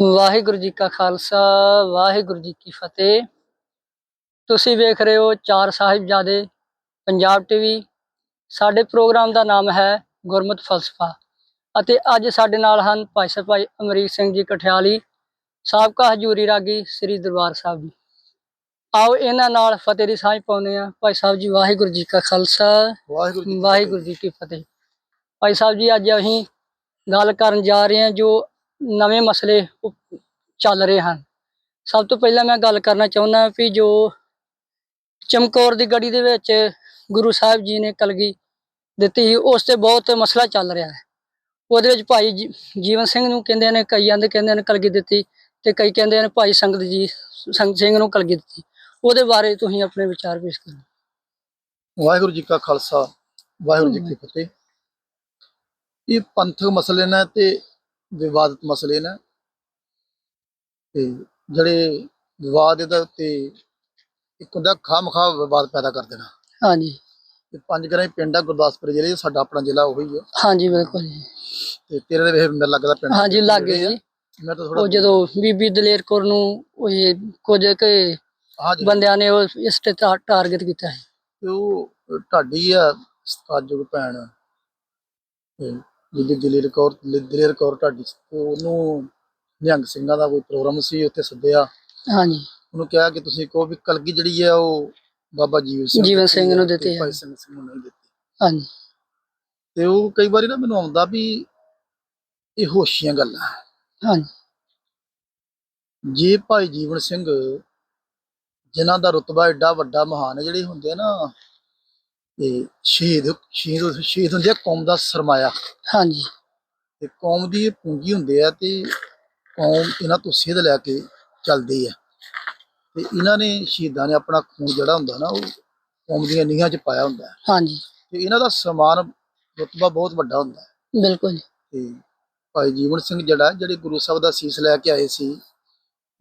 ਵਾਹਿਗੁਰੂ ਜੀ ਕਾ ਖਾਲਸਾ ਵਾਹਿਗੁਰੂ ਜੀ ਕੀ ਫਤਿਹ। ਤੁਸੀਂ ਵੇਖ ਰਹੇ ਹੋ ਚਾਰ ਸਾਹਿਬਜ਼ਾਦੇ ਪੰਜਾਬ ਟੀਵੀ। ਸਾਡੇ ਪ੍ਰੋਗਰਾਮ ਦਾ ਨਾਮ ਹੈ ਗੁਰਮਤ ਫਲਸਫਾ ਅਤੇ ਅੱਜ ਸਾਡੇ ਨਾਲ ਹਨ ਭਾਈ ਸਾਹਿਬ ਭਾਈ ਅਮਰੀਕ ਸਿੰਘ ਜੀ ਕਠਿਆਲੀ ਸਾਬਕਾ ਹਜੂਰੀ ਰਾਗੀ ਸ੍ਰੀ ਦਰਬਾਰ ਸਾਹਿਬ ਜੀ। ਆਓ ਇਹਨਾਂ ਨਾਲ ਫਤਿਹ ਦੀ ਸਾਂਝ ਪਾਉਂਦੇ ਆ ਭਾਈ ਸਾਹਿਬ ਜੀ ਵਾਹਿਗੁਰੂ ਜੀ ਕਾ ਖਾਲਸਾ ਵਾਹਿਗੁਰੂ ਜੀ ਕੀ ਵਾਹਿਗੁਰੂ ਜੀ ਕੀ ਫਤਿਹ। ਭਾਈ ਸਾਹਿਬ ਜੀ ਅੱਜ ਅਸੀਂ ਗੱਲ ਕਰਨ ਜਾ ਰਹੇ ਹਾਂ ਜੋ ਨਵੇਂ ਮਸਲੇ ਚੱਲ ਰਹੇ ਹਨ। ਸਭ ਤੋਂ ਪਹਿਲਾਂ ਮੈਂ ਗੱਲ ਕਰਨਾ ਚਾਹੁੰਦਾ ਵੀ ਜੋ ਚਮਕੌਰ ਦੀ ਗੜੀ ਦੇ ਵਿੱਚ ਗੁਰੂ ਸਾਹਿਬ ਜੀ ਨੇ ਕਲਗੀ ਦਿੱਤੀ ਸੀ ਉਸ ਤੇ ਬਹੁਤ ਮਸਲਾ ਚੱਲ ਰਿਹਾ ਹੈ। ਉਹਦੇ ਵਿੱਚ ਭਾਈ ਜੀਵਨ ਸਿੰਘ ਨੂੰ ਕਹਿੰਦੇ ਨੇ ਕਈ ਆਂਦੇ ਕਹਿੰਦੇ ਨੇ ਕਲਗੀ ਦਿੱਤੀ ਤੇ ਕਈ ਕਹਿੰਦੇ ਨੇ ਭਾਈ ਸੰਗਤ ਜੀ ਸੰਗਤ ਸਿੰਘ ਨੂੰ ਕਲਗੀ ਦਿੱਤੀ। ਉਹਦੇ ਬਾਰੇ ਤੁਸੀਂ ਆਪਣੇ ਵਿਚਾਰ ਪੇਸ਼ ਕਰੋ। ਵਾਹਿਗੁਰੂ ਜੀ ਕਾ ਖਾਲਸਾ ਵਾਹਿਗੁਰੂ ਜੀ ਕੀ ਫਤਿਹ। ਇਹ ਪੰਥਕ ਮਸਲੇ ਨੇ ਤੇ ਵਿਵਾਦਿਤ ਮਸਲੇ ਨੇ। ਤੇ ਜਿਹੜੇ ਵਿਵਾਦ ਇਹਦੇ ਉੱਤੇ ਇੱਕ ਹੁੰਦਾ ਖਾਮਖਾ ਵਿਵਾਦ ਪੈਦਾ ਕਰ ਦੇਣਾ। ਹਾਂਜੀ। ਤੇ ਪੰਜ ਗਰਾਂ ਪਿੰਡ ਆ ਗੁਰਦਾਸਪੁਰ ਜ਼ਿਲ੍ਹੇ 'ਚ, ਸਾਡਾ ਆਪਣਾ ਜ਼ਿਲ੍ਹਾ ਉਹੀ ਹੈ ਹਾਂਜੀ ਬਿਲਕੁਲ ਜੀ। ਤੇ ਤੇਰੇ ਦੇ ਵੇਖ ਮੈਨੂੰ ਲੱਗਦਾ ਪਿੰਡ ਹਾਂਜੀ ਲੱਗੇ ਜੀ। ਮੈਂ ਤਾਂ ਉਹ ਥੋੜਾ ਜਦੋਂ ਬੀਬੀ ਦਲੇਰ ਕੌਰ ਨੂੰ ਉਹ ਇਹ ਕੁਝ ਕਿ ਹਾਂਜੀ ਬੰਦਿਆਂ ਨੇ ਉਹ ਇਸ ਤੇ ਟਾ- ਟਾਰਗੇਟ ਕੀਤਾ ਹੈ ਤੇ ਉਹ ਢਾਡੀ ਆ ਸਤਾਜੁਗ ਭੈਣ ਤੇ ਜਿਹਦੀ ਦਲੇਰ ਕੌਰ ਦਲੇਰ ਕੌਰ ਢਾਡੀ ਤੇ ਉਹਨੂੰ ਨਿਹੰਗ ਸਿੰਘਾਂ ਦਾ ਕੋਈ ਪ੍ਰੋਗਰਾਮ ਸੀ ਉੱਥੇ ਸੱਦਿਆ। ਹਾਂਜੀ। ਉਹਨੂੰ ਕਿਹਾ ਕਿ ਤੁਸੀਂ ਕਹੋ ਵੀ ਕਲਗੀ ਜਿਹੜੀ ਹੈ ਉਹ ਬਾਬਾ ਜੀਵਨ ਸਿੰਘ ਜੀਵਨ ਸਿੰਘ ਨੂੰ ਤੇ ਦਿੱਤੀ ਹੈ। ਭਾਈ ਸਿੰਘ ਸਿੰਘ ਨੂੰ ਨਹੀਂ ਦਿੱਤੀ। ਹਾਂਜੀ। ਤੇ ਉਹ ਕਈ ਵਾਰੀ ਨਾ ਮੈਨੂੰ ਆਉਂਦਾ ਵੀ ਇਹ ਹੋਸ਼ੀਆਂ ਗੱਲਾਂ ਹਾਂਜੀ। ਜੇ ਭਾਈ ਜੀਵਨ ਸਿੰਘ ਜਿਨ੍ਹਾਂ ਦਾ ਰਤਬਾ ਐਡਾ ਵੱਡਾ ਮਹਾਨ ਹੈ ਜਿਹੜੇ ਹੁੰਦੇ ਆ ਨਾ ਤੇ ਸ਼ਹੀਦ ਸ਼ਹੀਦ ਸ਼ਹੀਦ ਹੁੰਦੇ ਆ ਕੌਮ ਦਾ ਸਰਮਾਇਆ। ਹਾਂਜੀ। ਤੇ ਕੌਮ ਦੀ ਇਹ ਪੂੰਜੀ ਹੁੰਦੇ ਆ ਤੇ ਕੌਮ ਇਹਨਾਂ ਤੋਂ ਸੇਧ ਲੈ ਕੇ ਚੱਲਦੀ ਆ। ਤੇ ਇਹਨਾਂ ਨੇ ਸ਼ਹੀਦਾਂ ਨੇ ਆਪਣਾ ਖੂਨ ਜਿਹੜਾ ਹੁੰਦਾ ਨਾ ਉਹ ਕੌਮ ਦੀਆਂ ਨੀਹਾਂ 'ਚ ਪਾਇਆ ਹੁੰਦਾ। ਹੈ ਹਾਂਜੀ। ਤੇ ਇਹਨਾਂ ਦਾ ਸਨਮਾਨ ਰਤਬਾ ਬਹੁਤ ਵੱਡਾ ਹੁੰਦਾ ਹੈ। ਬਿਲਕੁਲ। ਤੇ ਭਾਈ ਜੀਵਨ ਸਿੰਘ ਜਿਹੜਾ ਜਿਹੜੇ ਗੁਰੂ ਸਾਹਿਬ ਦਾ ਸੀਸ ਲੈ ਕੇ ਆਏ ਸੀ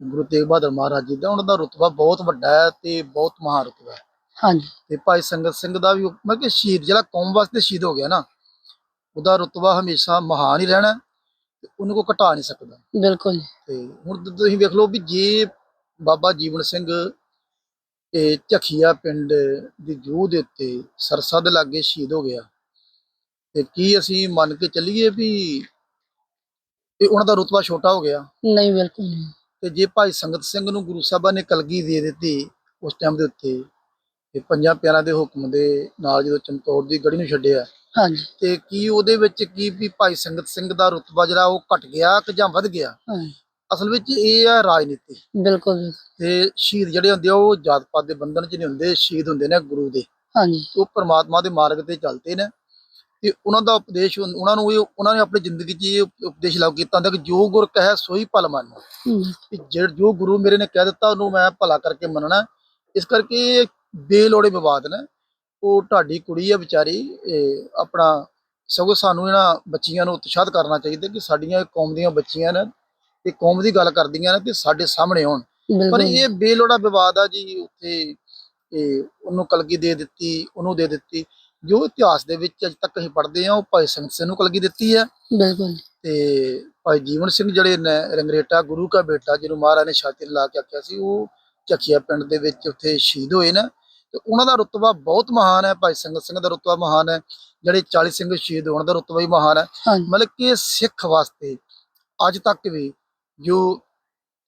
ਗੁਰੂ ਤੇਗ ਬਹਾਦਰ ਮਹਾਰਾਜ ਜੀ ਦਾ ਉਹਨਾਂ ਦਾ ਰਤਬਾ ਬਹੁਤ ਵੱਡਾ ਹੈ ਤੇ ਬਹੁਤ ਮਹਾਨ ਰਤਬਾ ਹੈ। ਹਾਂਜੀ। ਤੇ ਭਾਈ ਸੰਗਤ ਸਿੰਘ ਦਾ ਵੀ ਮੈਂ ਕਿ ਸ਼ਹੀਦ ਜਿਹੜਾ ਕੌਮ ਵਾਸਤੇ ਸ਼ਹੀਦ ਹੋ ਗਿਆ ਨਾ ਉਹਦਾ ਰਤਬਾ ਹਮੇਸ਼ਾ ਮਹਾਨ ਹੀ ਰਹਿਣਾ ਤੇ ਉਹਨੂੰ ਕੋ ਘਟਾ ਨਹੀਂ ਸਕਦਾ। ਬਿਲਕੁਲ ਤੇ ਹੁਣ ਤੁਸੀਂ ਵੇਖ ਲਓ ਵੀ ਜੇ ਬਾਬਾ ਜੀਵਨ ਸਿੰਘ ਇਹ ਝਖੀਆ ਪਿੰਡ ਦੀ ਜੂਹ ਦੇ ਉੱਤੇ ਸਰਸਾ ਦੇ ਲਾਗੇ ਸ਼ਹੀਦ ਹੋ ਗਿਆ ਤੇ ਕੀ ਅਸੀਂ ਮੰਨ ਕੇ ਚੱਲੀਏ ਵੀ ਇਹ ਉਹਨਾਂ ਦਾ ਰਤਬਾ ਛੋਟਾ ਹੋ ਗਿਆ? ਨਹੀਂ ਬਿਲਕੁਲ ਨਹੀਂ। ਤੇ ਜੇ ਭਾਈ ਸੰਗਤ ਸਿੰਘ ਨੂੰ ਗੁਰੂ ਸਾਹਿਬਾਂ ਨੇ ਕਲਗੀ ਦੇ ਦਿੱਤੀ ਉਸ ਟਾਈਮ ਦੇ ਉੱਤੇ ਤੇ ਪੰਜਾਂ ਪਿਆਰਿਆਂ ਦੇ ਹੁਕਮ ਦੇ ਨਾਲ ਜਦੋਂ ਚਮਕੌਰ ਦੀ ਗੜੀ ਨੂੰ ਛੱਡਿਆ ਹਾਂਜੀ। ਤੇ ਕੀ ਉਹਦੇ ਵਿੱਚ ਕੀ ਵੀ ਭਾਈ ਸੰਗਤ ਸਿੰਘ ਦਾ ਰਤਬਾ ਜਿਹੜਾ ਉਹ ਘਟ ਗਿਆ ਕਿ ਜਾਂ ਵੱਧ ਗਿਆ? ਅਸਲ ਵਿੱਚ ਇਹ ਆ ਰਾਜਨੀਤੀ। ਬਿਲਕੁਲ। ਤੇ ਸ਼ਹੀਦ ਜਿਹੜੇ ਹੁੰਦੇ ਆ ਉਹ ਜਾਤ ਪਾਤ ਦੇ ਬੰਧਨ 'ਚ ਨਹੀਂ ਹੁੰਦੇ ਸ਼ਹੀਦ ਹੁੰਦੇ ਨੇ ਗੁਰੂ ਦੇ। ਹਾਂਜੀ। ਉਹ ਪ੍ਰਮਾਤਮਾ ਦੇ ਮਾਰਗ ਤੇ ਚੱਲਦੇ ਨੇ। ਤੇ ਉਹਨਾਂ ਦਾ ਉਪਦੇਸ਼ ਉਹਨਾਂ ਨੂੰ ਇਹ ਉਹਨਾਂ ਨੇ ਆਪਣੀ ਜ਼ਿੰਦਗੀ 'ਚ ਇਹ ਉਪ- ਉਪਦੇਸ਼ ਲਾਗੂ ਕੀਤਾ ਹੁੰਦਾ ਕਿ ਜੋ ਗੁਰ ਕਹੇ ਸੋਈ ਭਲ ਮੰਨੋ। ਜੋ ਗੁਰੂ ਮੇਰੇ ਨੇ ਕਹਿ ਦਿੱਤਾ ਉਹਨੂੰ ਮੈਂ ਭਲਾ ਕਰਕੇ ਮੰਨਣਾ। ਇਸ ਕਰਕੇ ਇਹ ਬੇਲੋੜੇ ਵਿਵਾਦ ਨੇ। ਉਹ ਢਾਡੀ ਕੁੜੀ ਆ ਵਿਚਾਰੀ ਆਪਣਾ ਸਗੋਂ ਸਾਨੂੰ ਇਹਨਾਂ ਬੱਚੀਆਂ ਨੂੰ ਉਤਸ਼ਾਹਤ ਕਰਨਾ ਚਾਹੀਦਾ ਕਿ ਸਾਡੀਆਂ ਕੌਮ ਦੀਆਂ ਬੱਚੀਆਂ ਨੇ ਤੇ ਕੌਮ ਦੀ ਗੱਲ ਕਰਦੀਆਂ ਨੇ ਤੇ ਸਾਡੇ ਸਾਹਮਣੇ ਆਉਣ। ਪਰ ਇਹ ਬੇਲੋੜਾ ਵਿਵਾਦ ਆ ਜੀ ਉੱਥੇ ਇਹ ਉਹਨੂੰ ਕਲਗੀ ਦੇ ਦਿੱਤੀ ਉਹਨੂੰ ਦੇ ਦਿੱਤੀ। ਜੋ ਇਤਿਹਾਸ ਦੇ ਵਿੱਚ ਅਜੇ ਤੱਕ ਅਸੀਂ ਪੜ੍ਹਦੇ ਆ ਉਹ ਭਾਈ ਸੰਗਤ ਸਿੰਘ ਨੂੰ ਕਲਗੀ ਦਿੱਤੀ ਹੈ। ਬਿਲਕੁਲ ਤੇ ਭਾਈ ਜੀਵਨ ਸਿੰਘ ਜਿਹੜੇ ਨੇ ਰੰਗਰੇਟਾ ਗੁਰੂ ਕਾ ਬੇਟਾ ਜਿਹਨੂੰ ਮਹਾਰਾਜ ਨੇ ਛਾਤੀ ਲਾ ਕੇ ਆਖਿਆ ਸੀ ਉਹ ਚੱਕੀਆ ਪਿੰਡ ਦੇ ਵਿੱਚ ਉੱਥੇ ਸ਼ਹੀਦ ਹੋਏ ਨੇ। ਤੇ ਉਹਨਾਂ ਦਾ ਰਤਬਾ ਬਹੁਤ ਮਹਾਨ ਹੈ ਭਾਈ ਸੰਗਤ ਸਿੰਘ ਦਾ ਰਤਬਾ ਮਹਾਨ ਹੈ ਜਿਹੜੇ 40 ਸਿੰਘ ਸ਼ਹੀਦ ਹੋਣ ਦਾ ਰਤਬਾ ਵੀ ਮਹਾਨ ਹੈ। ਮਤਲਬ ਕਿ ਸਿੱਖ ਵਾਸਤੇ ਅੱਜ ਤੱਕ ਵੀ ਜੋ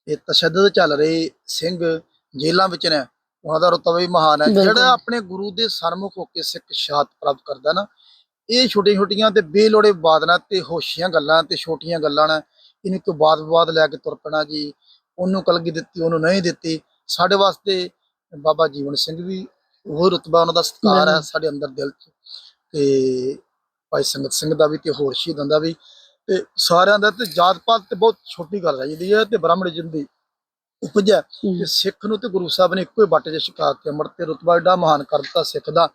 ਇਹ ਤਸ਼ੱਦਦ ਚੱਲ ਰਹੇ ਸਿੰਘ ਜੇਲ੍ਹਾਂ ਵਿੱਚ ਨੇ ਉਹਨਾਂ ਦਾ ਰਤਬਾ ਵੀ ਮਹਾਨ ਹੈ। ਜਿਹੜਾ ਆਪਣੇ ਗੁਰੂ ਦੇ ਸਨਮੁਖ ਹੋ ਕੇ ਸਿੱਖ ਸ਼ਹਾਦਤ ਪ੍ਰਾਪਤ ਕਰਦਾ ਨਾ ਇਹ ਛੋਟੀਆਂ ਛੋਟੀਆਂ ਤੇ ਬੇਲੋੜੇ ਨਾਲ ਤੇ ਹੋਸ਼ੀਆਂ ਗੱਲਾਂ ਤੇ ਛੋਟੀਆਂ ਗੱਲਾਂ ਨਾਲ ਇਹਨੂੰ ਕੋਈ ਬਾਦ ਵਿਵਾਦ ਲੈ ਕੇ ਤੁਰ ਪੈਣਾ ਜੀ ਉਹਨੂੰ ਕਲਗੀ ਦਿੱਤੀ ਉਹਨੂੰ ਨਹੀਂ ਦਿੱਤੀ। ਸਾਡੇ ਵਾਸਤੇ ਬਾਬਾ ਜੀਵਨ ਸਿੰਘ ਵੀ ਉਹ ਰਤਬਾ ਉਹਨਾਂ ਦਾ ਸਤਿਕਾਰ ਹੈ। ਸਾਡੇ ਅੰਦਰ ਦਿਲ 'ਚ। ਤੇ ਭਾਈ ਸੰਗਤ ਸਿੰਘ ਦਾ ਵੀ ਤੇ ਹੋਰ ਸ਼ਹੀਦਾਂ ਦਾ ਵੀ। ਤੇ ਸਾਰਿਆਂ ਦਾ ਤੇ ਜਾਤ ਪਾਤ ਤੇ ਬਹੁਤ ਛੋਟੀ ਗੱਲ ਹੈ ਜਿਹਦੀ ਹੈ ਤੇ ਬ੍ਰਾਹਮਣਿਜ਼ਮ ਦੀ ਉਪਜ ਹੈ। ਤੇ ਸਿੱਖ ਨੂੰ ਤੇ ਗੁਰੂ ਸਾਹਿਬ ਨੇ ਇੱਕੋ ਹੀ ਬੱਟ 'ਚ ਛਕਾ ਕੇ ਅੰਮ੍ਰਿਤ ਤੇ ਰਤਬਾ ਏਡਾ ਮਹਾਨ ਕਰ ਦਿੱਤਾ ਸਿੱਖ ਦਾ।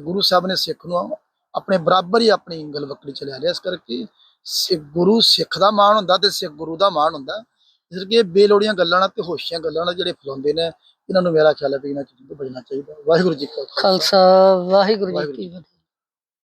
ਗੁਰੂ ਸਾਹਿਬ ਨੇ ਸਿੱਖ ਨੂੰ ਆਪਣੇ ਬਰਾਬਰ ਹੀ ਆਪਣੀ ਗਲਵਕੜੀ ਚ ਲੈ ਲਿਆ। ਇਸ ਕਰਕੇ ਸਿੱਖ ਗੁਰੂ ਸਿੱਖ ਦਾ ਮਾਣ ਹੁੰਦਾ ਤੇ ਸਿੱਖ ਗੁਰੂ ਦਾ ਮਾਣ ਹੁੰਦਾ। ਇਸ ਕਰਕੇ ਬੇਲੋੜੀਆਂ ਗੱਲਾਂ ਨਾਲ ਤੇ ਹੋਸ਼ੀਆਂ ਗੱਲਾਂ ਨਾਲ ਜਿਹੜੇ ਫਲਾਉਂਦੇ ਨੇ ਇਹਨਾਂ ਨੂੰ ਮੇਰਾ ਖਿਆਲ ਹੈ ਵੀ ਇਹਨਾਂ ਚੀਜ਼ਾਂ ਤੋਂ ਬਚਣਾ ਚਾਹੀਦਾ। ਵਾਹਿਗੁਰੂ ਜੀ ਕਾ ਖਾਲਸਾ। ਖਾਲਸਾ ਵਾਹਿਗੁਰੂ ਜੀ ਕੀ ਫਤਿਹ।